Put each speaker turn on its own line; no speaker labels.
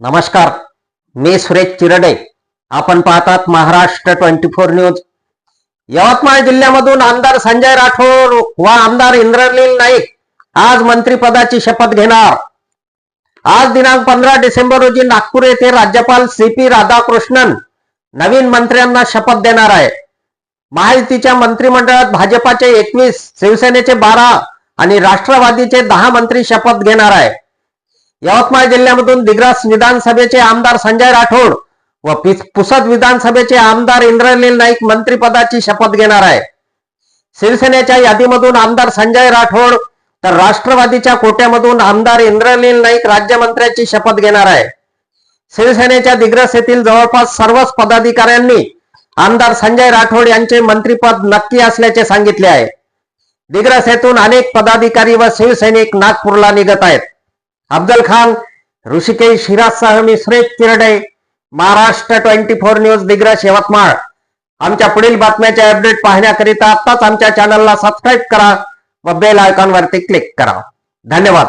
नमस्कार मी सुरेश चिरडे. आपण पाहतात Maharashtra twenty four news. Yavatmal जिल्ह्यामधून आमदार संजय राठोड व आमदार इंद्रनील नाईक आज मंत्रिपदाची शपथ घेणार. आज दिनांक पंधरा डिसेंबर रोजी नागपूर येथे राज्यपाल सी पी राधाकृष्णन नवीन मंत्र्यांना शपथ देणार आहे महायुतीच्या मंत्रिमंडळात भाजपाचे एकवीस शिवसेनेचे बारा आणि राष्ट्रवादीचे दहा मंत्री शपथ घेणार आहे यवतमाळ जिल्ह्यामधून दिग्रास विधानसभेचे आमदार संजय राठोड व पुसद विधानसभेचे आमदार इंद्रनील नाईक मंत्रिपदाची शपथ घेणार आहे शिवसेनेच्या यादीमधून आमदार संजय राठोड तर राष्ट्रवादीच्या कोट्यामधून आमदार इंद्रनील नाईक राज्यमंत्र्याची शपथ घेणार आहे शिवसेनेच्या दिग्रस येथील जवळपास सर्वच पदाधिकाऱ्यांनी आमदार संजय राठोड यांचे मंत्रिपद नक्की असल्याचे सांगितले आहे. दिग्रस येथून अनेक पदाधिकारी व शिवसैनिक नागपूरला निघत आहेत. अफजल खान ऋषिकेश हिराजसह मी Shreya Tirde Maharashtra twenty four news Digras Yavatmal आमच्या पुढील बातम्याचे अपडेट पाहण्याकरिता आत्ताच आमच्या चॅनलला सबस्क्राईब करा व बेल आयकॉनवरती क्लिक करा धन्यवाद